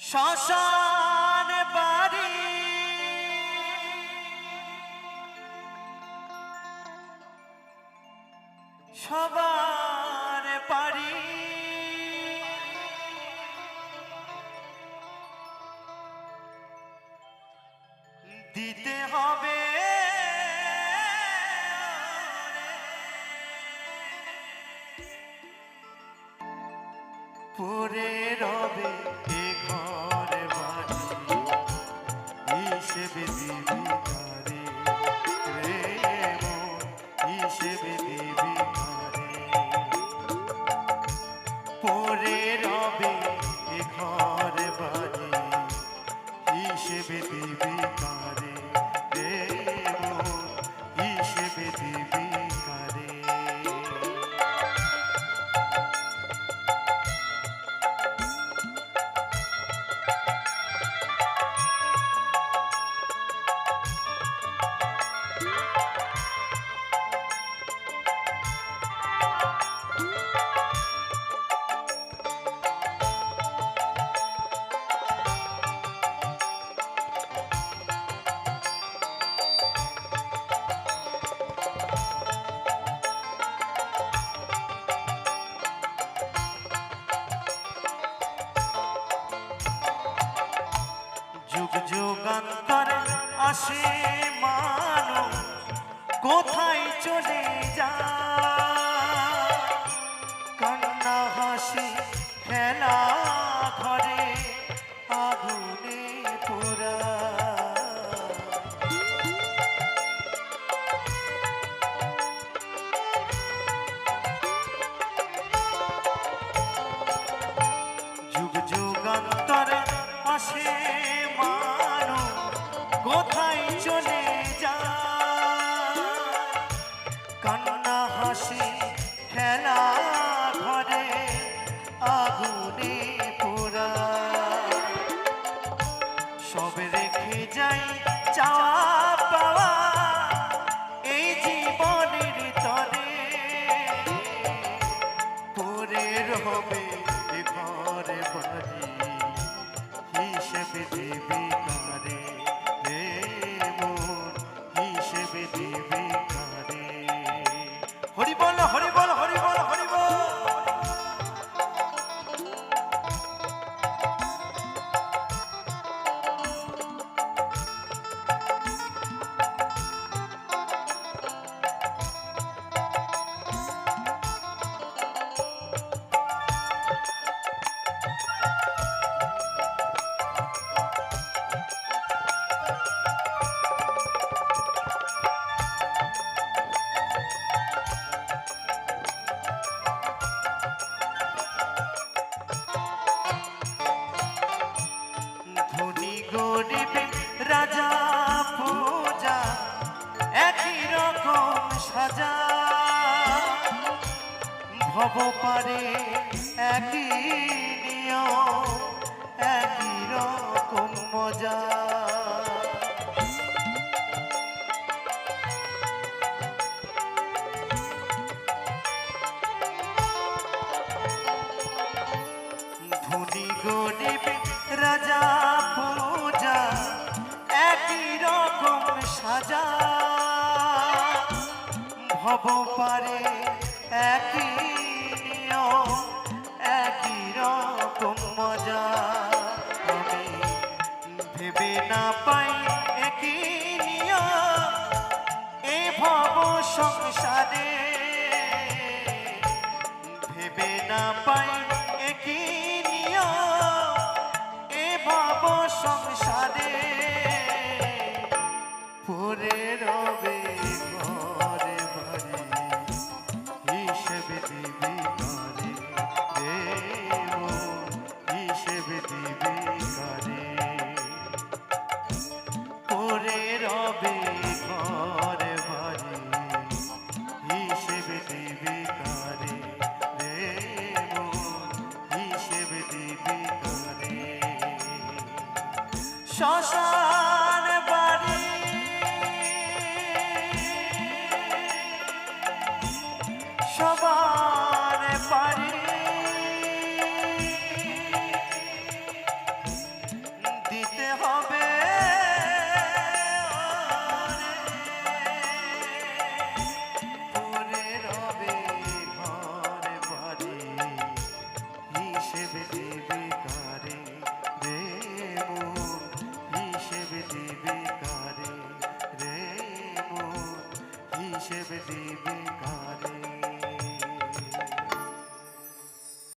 শ্মশান বাড়ি। সবার বাড়ি। দিতে হবে পরে রবে। যুগ যুগান্তরে আসে মানুষ। কোথায় চলে যা কান্না হাসি খেলা ঘরে আগুনে কোথায় চলে যায়? কান্না হাসি খেলা ঘরে আগুনে ভব পারে একই নিয়ম একই রকম মজা। রাজা একই রকম সাজা। ভব পারে একই পাই একই নিয়ম এ ভব সংসারে। ভেবে না পাই একই নিয়ম এ ভব সংসারে। শ্মশান বাড়ি।